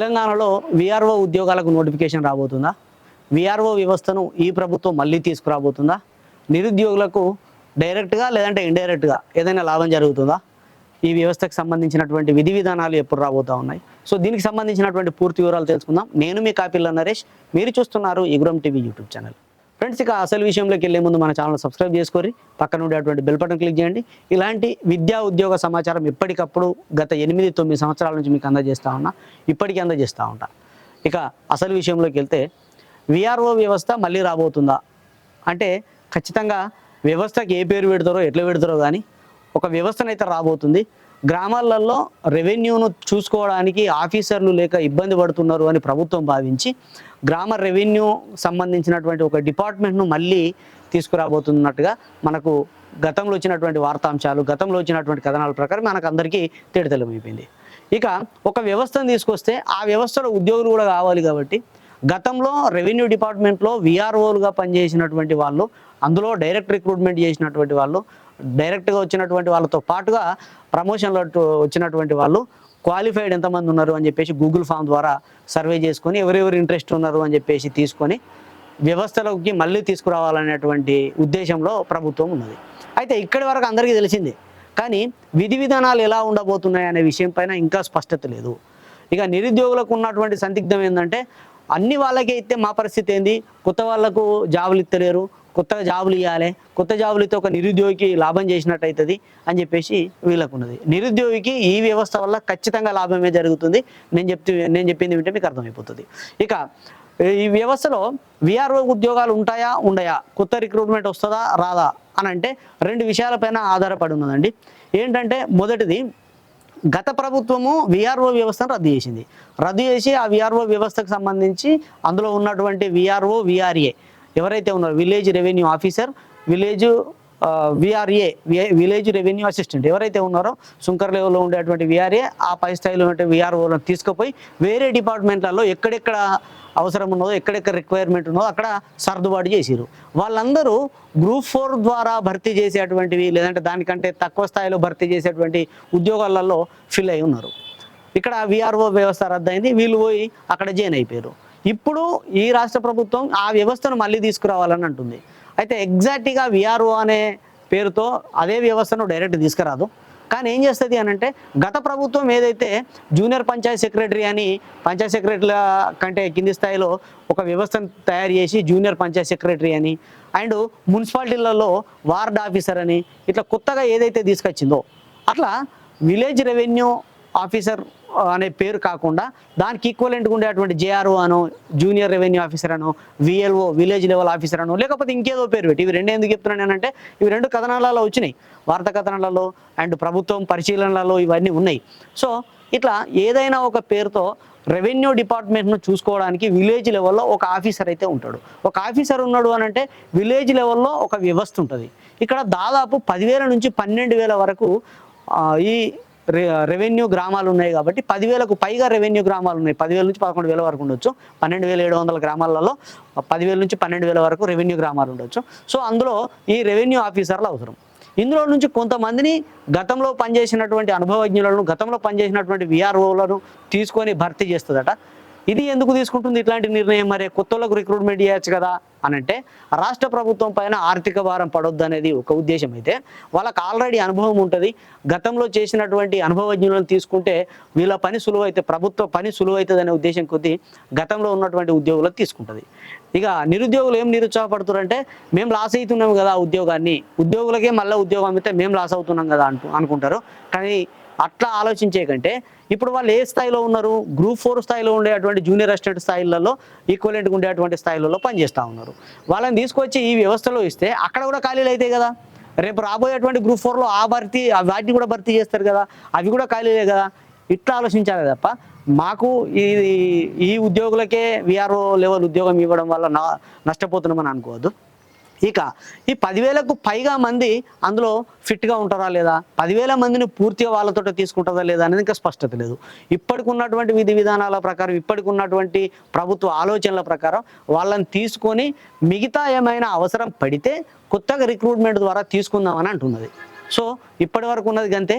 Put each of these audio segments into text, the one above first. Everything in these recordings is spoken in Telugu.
తెలంగాణలో విఆర్ఓ ఉద్యోగాలకు నోటిఫికేషన్ రాబోతుందా? విఆర్ఓ వ్యవస్థను ఈ ప్రభుత్వం మళ్ళీ తీసుకురాబోతుందా? నిరుద్యోగులకు డైరెక్ట్గా లేదంటే ఇండైరెక్ట్గా ఏదైనా లాభం జరుగుతుందా? ఈ వ్యవస్థకు సంబంధించినటువంటి విధి విధానాలు ఎప్పుడు రాబోతా ఉన్నాయి? సో దీనికి సంబంధించినటువంటి పూర్తి వివరాలు తెలుసుకుందాం. నేను మీ కాపిల్ల నరేష్. మీరు చూస్తున్నారు Iguram TV YouTube channel. Friends ఇక అసలు విషయంలోకి వెళ్ళే ముందు మన ఛానల్ సబ్స్క్రైబ్ చేసుకోరి పక్కన ఉండేటువంటి బెల్ బటన్ క్లిక్ చేయండి. ఇలాంటి విద్యా ఉద్యోగ సమాచారం ఎప్పటికప్పుడు గత ఎనిమిది తొమ్మిది సంవత్సరాల నుంచి మీకు అందజేస్తా ఉన్నా. ఇప్పటికీ అందజేస్తూ ఉంటా. ఇక అసలు విషయంలోకి వెళ్తే విఆర్ఓ వ్యవస్థ మళ్ళీ రాబోతుందా? అంటే ఖచ్చితంగా వ్యవస్థకి ఏ పేరు పెడతారో ఎట్లా పెడతారో కానీ ఒక వ్యవస్థనైతే రాబోతుంది. గ్రామాలలో రెవెన్యూను చూసుకోవడానికి ఆఫీసర్లు లేక ఇబ్బంది పడుతున్నారు అని ప్రభుత్వం భావించి గ్రామ రెవెన్యూ సంబంధించినటువంటి ఒక డిపార్ట్మెంట్ను మళ్ళీ తీసుకురాబోతున్నట్టుగా మనకు గతంలో వచ్చినటువంటి వార్తాంశాలు గతంలో వచ్చినటువంటి కథనాల ప్రకారం మనకు అందరికీ తేడతెలమైపోయింది. ఇక ఒక వ్యవస్థను తీసుకొస్తే ఆ వ్యవస్థలో ఉద్యోగులు కూడా కావాలి కాబట్టి గతంలో రెవెన్యూ డిపార్ట్మెంట్లో విఆర్ఓలుగా పనిచేసినటువంటి వాళ్ళు అందులో డైరెక్ట్ రిక్రూట్మెంట్ చేసినటువంటి వాళ్ళు డైరెక్ట్గా వచ్చినటువంటి వాళ్ళతో పాటుగా ప్రమోషన్లో వచ్చినటువంటి వాళ్ళు క్వాలిఫైడ్ ఎంతమంది ఉన్నారు అని చెప్పేసి గూగుల్ ఫామ్ ద్వారా సర్వే చేసుకొని ఎవరెవరు ఇంట్రెస్ట్ ఉన్నారు అని చెప్పేసి తీసుకొని వ్యవస్థలోకి మళ్ళీ తీసుకురావాలనేటువంటి ఉద్దేశంలో ప్రభుత్వం ఉన్నది. అయితే ఇక్కడి వరకు అందరికీ తెలిసిందే. కానీ విధి విధానాలు ఎలా ఉండబోతున్నాయి అనే విషయం పైన ఇంకా స్పష్టత లేదు. ఇక నిరుద్యోగులకు ఉన్నటువంటి సందిగ్ధం ఏంటంటే అన్ని వాళ్ళకే ఇస్తే మా పరిస్థితి ఏంది? కొత్త వాళ్ళకు జాబులు ఇస్తలేరు. కొత్తగా జాబులు ఇవ్వాలి కొత్త జాబులు ఇస్తే ఒక నిరుద్యోగికి లాభం చేసినట్టు అవుతుంది అని చెప్పేసి వీళ్ళకు ఉన్నది నిరుద్యోగికి ఈ వ్యవస్థ వల్ల ఖచ్చితంగా లాభమే జరుగుతుంది. నేను చెప్తే నేను చెప్పింది ఏంటంటే మీకు అర్థమైపోతుంది. ఇక ఈ వ్యవస్థలో విఆర్ఓ ఉద్యోగాలు ఉంటాయా ఉండయా? కొత్త రిక్రూట్మెంట్ వస్తుందా రాదా? అని అంటే రెండు విషయాలపైన ఆధారపడి ఉన్నదండి. ఏంటంటే మొదటిది గత ప్రభుత్వము విఆర్ఓ వ్యవస్థను రద్దు చేసింది. రద్దు చేసి ఆ విఆర్ఓ వ్యవస్థకు సంబంధించి అందులో ఉన్నటువంటి విఆర్ఓ విఆర్ఏ ఎవరైతే ఉన్నారో village revenue officer village VRA village revenue assistant ఎవరైతే ఉన్నారో సుంకర్ లెవెల్లో ఉండేటువంటి విఆర్ఏ ఆ పై స్థాయిలో ఉండే విఆర్ఓలను తీసుకుపోయి వేరే డిపార్ట్మెంట్లలో ఎక్కడెక్కడ అవసరం ఉన్నదో ఎక్కడెక్కడ రిక్వైర్మెంట్ ఉన్నదో అక్కడ సర్దుబాటు చేసిరు వాళ్ళందరూ గ్రూప్ ఫోర్ ద్వారా భర్తీ చేసేటువంటివి లేదంటే దానికంటే తక్కువ స్థాయిలో భర్తీ చేసేటువంటి ఉద్యోగాలలో ఫిల్ అయి ఉన్నారు. ఇక్కడ విఆర్ఓ వ్యవస్థ రద్దయింది వీళ్ళు పోయి అక్కడ జాయిన్ అయిపోయారు. ఇప్పుడు ఈ రాష్ట్ర ప్రభుత్వం ఆ వ్యవస్థను మళ్ళీ తీసుకురావాలని అంటుంది. అయితే ఎగ్జాక్ట్గా విఆర్ఓ అనే పేరుతో అదే వ్యవస్థను డైరెక్ట్ తీసుకురాదు. కానీ ఏం చేస్తుంది అని అంటే గత ప్రభుత్వం ఏదైతే జూనియర్ పంచాయత్ సెక్రటరీ అని పంచాయత్ సెక్రటరీల కంటే కింది స్థాయిలో ఒక వ్యవస్థను తయారు చేసి జూనియర్ పంచాయత్ సెక్రటరీ అని అండ్ మున్సిపాలిటీలలో వార్డ్ ఆఫీసర్ అని ఇట్లా కొత్తగా ఏదైతే తీసుకొచ్చిందో అట్లా విలేజ్ రెవెన్యూ ఆఫీసర్ అనే పేరు కాకుండా దానికి ఈక్వలెంట్గా ఉండేటువంటి జేఆర్ఓ అనో జూనియర్ రెవెన్యూ ఆఫీసర్ అనో విఎల్ఓ విలేజ్ లెవెల్ ఆఫీసర్ అనో లేకపోతే ఇంకేదో పేరు పెట్టి ఇవి రెండు ఎందుకు చెప్తున్నాను అంటే ఇవి రెండు కథనాలలో వచ్చినాయి. వార్త కథనాలలో అండ్ ప్రభుత్వం పరిశీలనలలో ఇవన్నీ ఉన్నాయి. సో ఇట్లా ఏదైనా ఒక పేరుతో రెవెన్యూ డిపార్ట్మెంట్ను చూసుకోవడానికి విలేజ్ లెవెల్లో ఒక ఆఫీసర్ అయితే ఉంటాడు. ఒక ఆఫీసర్ ఉన్నాడు అని అంటే విలేజ్ లెవెల్లో ఒక వ్యవస్థ ఉంటుంది. ఇక్కడ దాదాపు పదివేల నుంచి పన్నెండు వేల వరకు ఈ రెవెన్యూ గ్రామాలు ఉన్నాయి కాబట్టి పదివేలకు పైగా రెవెన్యూ గ్రామాలు ఉన్నాయి. పదివేల నుంచి పదకొండు వేల వరకు ఉండొచ్చు. పన్నెండు వేల ఏడు వందల గ్రామాలలో పదివేల నుంచి పన్నెండు వేల వరకు రెవెన్యూ గ్రామాలు ఉండొచ్చు. సో అందులో ఈ రెవెన్యూ ఆఫీసర్లు అవసరం. ఇందులో నుంచి కొంతమందిని గతంలో పనిచేసినటువంటి అనుభవజ్ఞులను గతంలో పనిచేసినటువంటి విఆర్ఓలను తీసుకొని భర్తీ చేస్తుందట. ఇది ఎందుకు తీసుకుంటుంది ఇట్లాంటి నిర్ణయం మరి? కొత్తలకు రిక్రూట్మెంట్ చేయొచ్చు కదా. అని అంటే రాష్ట్ర ప్రభుత్వం పైన ఆర్థిక భారం పడొద్దు అనేది ఒక ఉద్దేశం అయితే వాళ్ళకి ఆల్రెడీ అనుభవం ఉంటుంది. గతంలో చేసినటువంటి అనుభవజ్ఞులను తీసుకుంటే వీళ్ళ పని సులువైతే ప్రభుత్వ పని సులువైతుంది అనే ఉద్దేశం కొద్దీ గతంలో ఉన్నటువంటి ఉద్యోగులు తీసుకుంటుంది. ఇక నిరుద్యోగులు ఏం నిరుత్సాహపడుతున్నారంటే మేము లాస్ అవుతున్నాం కదా ఉద్యోగాన్ని ఉద్యోగులకే మళ్ళీ ఉద్యోగం అయితే మేము లాస్ అవుతున్నాం కదా అంటూ అనుకుంటారు. కానీ అట్లా ఆలోచించే కంటే ఇప్పుడు వాళ్ళు ఏ స్థాయిలో ఉన్నారు? గ్రూప్ ఫోర్ స్థాయిలో ఉండేటువంటి జూనియర్ అసిస్టెంట్ స్థాయిలలో ఈక్వలెంట్గా ఉండేటువంటి స్థాయిలలో పనిచేస్తూ ఉన్నారు. వాళ్ళని తీసుకొచ్చి ఈ వ్యవస్థలో ఇస్తే అక్కడ కూడా ఖాళీలు అవుతాయి కదా? రేపు రాబోయేటువంటి గ్రూప్ ఫోర్లో ఆ భర్తీ వాటిని కూడా భర్తీ చేస్తారు కదా? అవి కూడా ఖాళీలే కదా? ఇట్లా ఆలోచించాలి తప్ప మాకు ఈ ఈ ఉద్యోగులకే విఆర్ఓ లెవెల్ ఉద్యోగం ఇవ్వడం వల్ల నష్టపోతున్నామని అనుకోవద్దు. ఇక ఈ పదివేలకు పైగా మంది అందులో ఫిట్గా ఉంటారా లేదా? పదివేల మందిని పూర్తిగా వాళ్ళతో తీసుకుంటారా లేదా అనేది ఇంకా స్పష్టత లేదు. ఇప్పటికి ఉన్నటువంటి విధి విధానాల ప్రకారం ఇప్పటికి ఉన్నటువంటి ప్రభుత్వ ఆలోచనల ప్రకారం వాళ్ళని తీసుకొని మిగతా ఏమైనా అవసరం పడితే కొత్తగా రిక్రూట్మెంట్ ద్వారా తీసుకుందామని అంటున్నది. సో ఇప్పటి వరకు ఉన్నది కంటే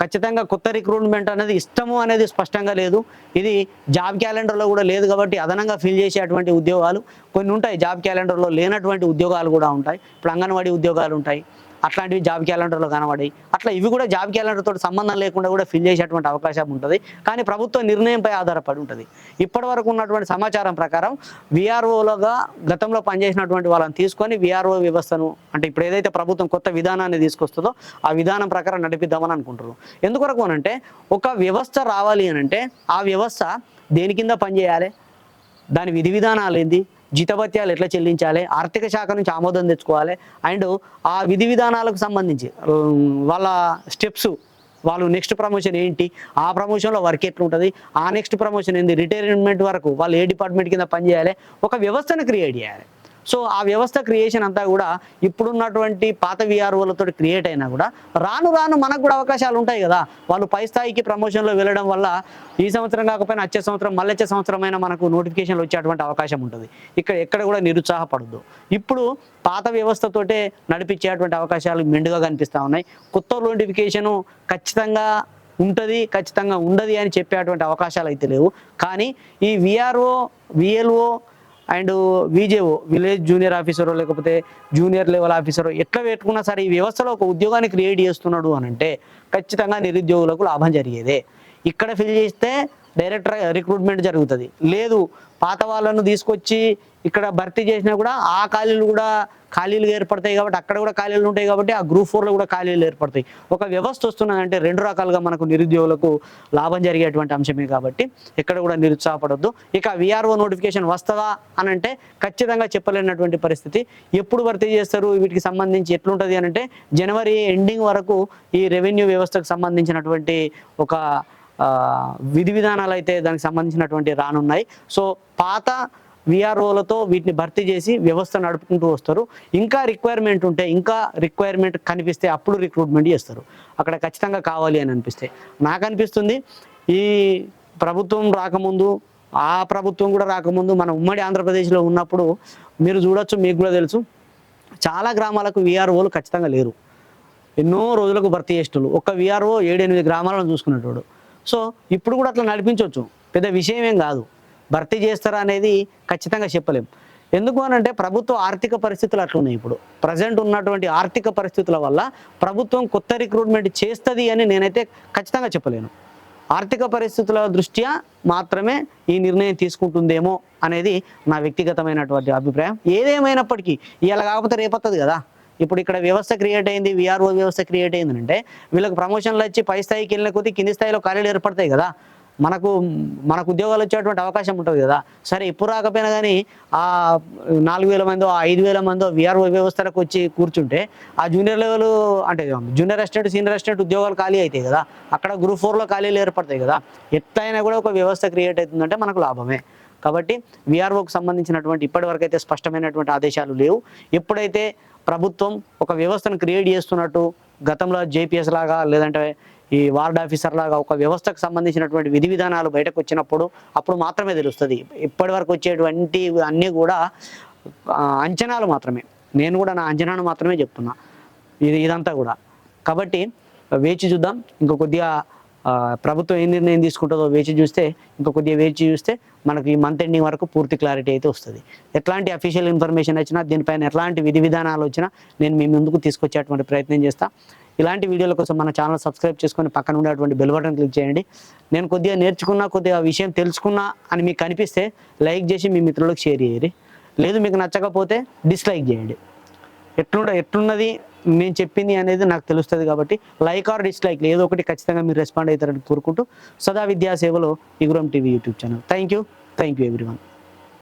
ఖచ్చితంగా కొత్త రిక్రూట్మెంట్ అనేది ఇష్టము అనేది స్పష్టంగా లేదు. ఇది జాబ్ క్యాలెండర్లో కూడా లేదు కాబట్టి అదనంగా ఫిల్ చేసేటువంటి ఉద్యోగాలు కొన్ని ఉంటాయి. జాబ్ క్యాలెండర్లో లేనటువంటి ఉద్యోగాలు కూడా ఉంటాయి. ఇప్పుడు అంగన్వాడీ ఉద్యోగాలు ఉంటాయి. అట్లాంటివి జాబ్ క్యాలెండర్లో కనబడి అట్లా ఇవి కూడా జాబ్ క్యాలెండర్తో తోటి సంబంధం లేకుండా కూడా ఫిల్ చేసేటువంటి అవకాశం ఉంటుంది. కానీ ప్రభుత్వ నిర్ణయంపై ఆధారపడి ఉంటుంది. ఇప్పటి వరకు ఉన్నటువంటి సమాచారం ప్రకారం విఆర్ఓలుగా గతంలో పనిచేసినటువంటి వాళ్ళని తీసుకొని విఆర్ఓ వ్యవస్థను అంటే ఇప్పుడు ఏదైతే ప్రభుత్వం కొత్త విధానాన్ని తీసుకొస్తుందో ఆ విధానం ప్రకారం నడిపిద్దామని అనుకుంటున్నారు. ఎందుకొరకు అనంటే ఒక వ్యవస్థ రావాలి అని అంటే ఆ వ్యవస్థ దేని కింద పనిచేయాలి? దాని విధి విధానాలు ఏంది? జీతభత్యాలు ఎట్లా చెల్లించాలి? ఆర్థిక శాఖ నుంచి ఆమోదం తెచ్చుకోవాలి. అండ్ ఆ విధి విధానాలకు సంబంధించి వాళ్ళ స్టెప్స్ వాళ్ళు నెక్స్ట్ ప్రమోషన్ ఏంటి? ఆ ప్రమోషన్లో వర్క్ ఎట్లా ఉంటుంది ఆ నెక్స్ట్ ప్రమోషన్ ఏంది? రిటైర్మెంట్ వరకు వాళ్ళు ఏ డిపార్ట్మెంట్ కింద పనిచేయాలి? ఒక వ్యవస్థను క్రియేట్ చేయాలి. సో ఆ వ్యవస్థ క్రియేషన్ అంతా కూడా ఇప్పుడున్నటువంటి పాత విఆర్ఓలతో క్రియేట్ అయినా కూడా రాను రాను మనకు కూడా అవకాశాలు ఉంటాయి కదా. వాళ్ళు పై స్థాయికి ప్రమోషన్లో వెళ్ళడం వల్ల ఈ సంవత్సరం కాకపోయినా వచ్చే సంవత్సరం మళ్ళీ వచ్చే సంవత్సరం అయినా మనకు నోటిఫికేషన్లు వచ్చేటువంటి అవకాశం ఉంటుంది. ఇక్కడ ఎక్కడ కూడా నిరుత్సాహపడద్దు. ఇప్పుడు పాత వ్యవస్థతోటే నడిపించేటువంటి అవకాశాలు మెండుగా కనిపిస్తూ ఉన్నాయి. కొత్త నోటిఫికేషను ఖచ్చితంగా ఉంటుంది ఖచ్చితంగా ఉండదు అని చెప్పేటువంటి అవకాశాలు అయితే లేవు. కానీ ఈ VRO VLO and VJO village junior ఆఫీసరో లేకపోతే జూనియర్ లెవెల్ ఆఫీసరో ఎట్లా పెట్టుకున్నా సరే ఈ వ్యవస్థలో ఒక ఉద్యోగాన్ని క్రియేట్ చేస్తున్నాడు అని అంటే ఖచ్చితంగా నిరుద్యోగులకు లాభం జరిగేదే. ఇక్కడ ఫిల్ చేస్తే డైరెక్ట్ రిక్రూట్మెంట్ జరుగుతుంది. లేదు పాత వాళ్ళను తీసుకొచ్చి ఇక్కడ భర్తీ చేసినా కూడా ఆ ఖాళీలు కూడా ఖాళీలు ఏర్పడతాయి కాబట్టి అక్కడ కూడా ఖాళీలు ఉంటాయి కాబట్టి ఆ గ్రూప్ ఫోర్లో కూడా ఖాళీలు ఏర్పడతాయి. ఒక వ్యవస్థ వస్తున్నదంటే రెండు రకాలుగా మనకు నిరుద్యోగులకు లాభం జరిగేటువంటి అంశమే కాబట్టి ఎక్కడ కూడా నిరుత్సాహపడద్దు. ఇక విఆర్ఓ నోటిఫికేషన్ వస్తుందా అని అంటే ఖచ్చితంగా చెప్పలేనటువంటి పరిస్థితి. ఎప్పుడు భర్తీ చేస్తారు వీటికి సంబంధించి ఎట్లుంటుంది అని అంటే జనవరి ఎండింగ్ వరకు ఈ రెవెన్యూ వ్యవస్థకు సంబంధించినటువంటి ఒక విధి విధానాలు అయితే దానికి సంబంధించినటువంటి రానున్నాయి. సో పాత విఆర్ఓలతో వీటిని భర్తీ చేసి వ్యవస్థ నడుపుకుంటూ వస్తారు. ఇంకా రిక్వైర్మెంట్ ఉంటే ఇంకా రిక్వైర్మెంట్ కనిపిస్తే అప్పుడు రిక్రూట్మెంట్ చేస్తారు. అక్కడ ఖచ్చితంగా కావాలి అని అనిపిస్తే. నాకు అనిపిస్తుంది ఈ ప్రభుత్వం రాకముందు ఆ ప్రభుత్వం కూడా రాకముందు మన ఉమ్మడి ఆంధ్రప్రదేశ్లో ఉన్నప్పుడు మీరు చూడొచ్చు మీకు కూడా తెలుసు చాలా గ్రామాలకు విఆర్ఓలు ఖచ్చితంగా లేరు. ఎన్నో రోజులకు భర్తీ చేస్తున్నారు. ఒక్క విఆర్ఓ ఏడెనిమిది గ్రామాలను చూసుకునేటోడు సో ఇప్పుడు కూడా అట్లా నడిపించవచ్చు పెద్ద విషయం ఏం కాదు. భర్తీ చేస్తారా అనేది ఖచ్చితంగా చెప్పలేం. ఎందుకు అనంటే ప్రభుత్వ ఆర్థిక పరిస్థితులు అట్లున్నాయి ఇప్పుడు. ప్రజెంట్ ఉన్నటువంటి ఆర్థిక పరిస్థితుల వల్ల ప్రభుత్వం కొత్త రిక్రూట్మెంట్ చేస్తుంది అని నేనైతే ఖచ్చితంగా చెప్పలేను. ఆర్థిక పరిస్థితుల దృష్ట్యా మాత్రమే ఈ నిర్ణయం తీసుకుంటుందేమో అనేది నా వ్యక్తిగతమైనటువంటి అభిప్రాయం. ఏదేమైనప్పటికీ ఇలా కాకపోతే రేపొస్తుంది కదా. ఇప్పుడు ఇక్కడ వ్యవస్థ క్రియేట్ అయింది విఆర్ఓ వ్యవస్థ క్రియేట్ అయింది అంటే వీళ్ళకి ప్రమోషన్లు వచ్చి పై స్థాయికి వెళ్ళిన కొద్దీ కింది స్థాయిలో ఖాళీలు ఏర్పడతాయి కదా. మనకు మనకు ఉద్యోగాలు వచ్చేటువంటి అవకాశం ఉంటుంది కదా. సరే ఇప్పుడు రాకపోయినా కానీ ఆ నాలుగు వేల మందో ఆ ఐదు వేల మందో విఆర్ఓ వ్యవస్థలకు వచ్చి కూర్చుంటే ఆ జూనియర్ లెవెల్ అంటే జూనియర్ అసిస్టెంట్ సీనియర్ అసిస్టెంట్ ఉద్యోగాలు ఖాళీ అవుతాయి కదా. అక్కడ గ్రూప్ ఫోర్లో ఖాళీలు ఏర్పడతాయి కదా. ఎట్లయినా కూడా ఒక వ్యవస్థ క్రియేట్ అవుతుందంటే మనకు లాభమే. కాబట్టి విఆర్ఓకి సంబంధించినటువంటి ఇప్పటివరకు అయితే స్పష్టమైనటువంటి ఆదేశాలు లేవు. ఎప్పుడైతే ప్రభుత్వం ఒక వ్యవస్థను క్రియేట్ చేస్తున్నట్టు గతంలో జేపీఎస్ లాగా లేదంటే ఈ వార్డ్ ఆఫీసర్ లాగా ఒక వ్యవస్థకు సంబంధించినటువంటి విధి విధానాలు బయటకు వచ్చినప్పుడు అప్పుడు మాత్రమే తెలుస్తుంది. ఇప్పటి వరకు వచ్చేటువంటి అన్నీ కూడా అంచనాలు మాత్రమే. నేను కూడా నా అంచనాను మాత్రమే చెప్తున్నా. ఇది ఇదంతా కూడా. కాబట్టి వేచి చూద్దాం. ఇంకో కొద్దిగా ప్రభుత్వం ఏ నిర్ణయం తీసుకుంటుందో వేచి చూస్తే ఇంకా కొద్దిగా వేచి చూస్తే మనకి ఈ మంత్ ఎండింగ్ వరకు పూర్తి క్లారిటీ అయితే వస్తుంది. ఎట్లాంటి అఫీషియల్ ఇన్ఫర్మేషన్ వచ్చినా దీనిపైన ఎట్లాంటి విధి విధానాలు వచ్చినా నేను మీ ముందుకు తీసుకొచ్చేటువంటి ప్రయత్నం చేస్తాను ఇలాంటి వీడియోల కోసం మన ఛానల్ సబ్స్క్రైబ్ చేసుకొని పక్కన ఉండేటువంటి బెల్ బటన్ క్లిక్ చేయండి. నేను కొద్దిగా నేర్చుకున్నా కొద్దిగా విషయం తెలుసుకున్నా అని మీకు కనిపిస్తే లైక్ చేసి మీ మిత్రులకు షేర్ చేయరు లేదు మీకు నచ్చకపోతే డిస్లైక్ చేయండి. ఎట్లుండ ఎట్లున్నది నేను చెప్పింది అనేది నాకు తెలుస్తుంది కాబట్టి లైక్ ఆర్ డిస్లైక్ ఏదో ఒకటి ఖచ్చితంగా మీరు రెస్పాండ్ అవుతారని కోరుకుంటూ సదా విద్యా సేవలో Iguram TV YouTube channel. Thank you thank you everyone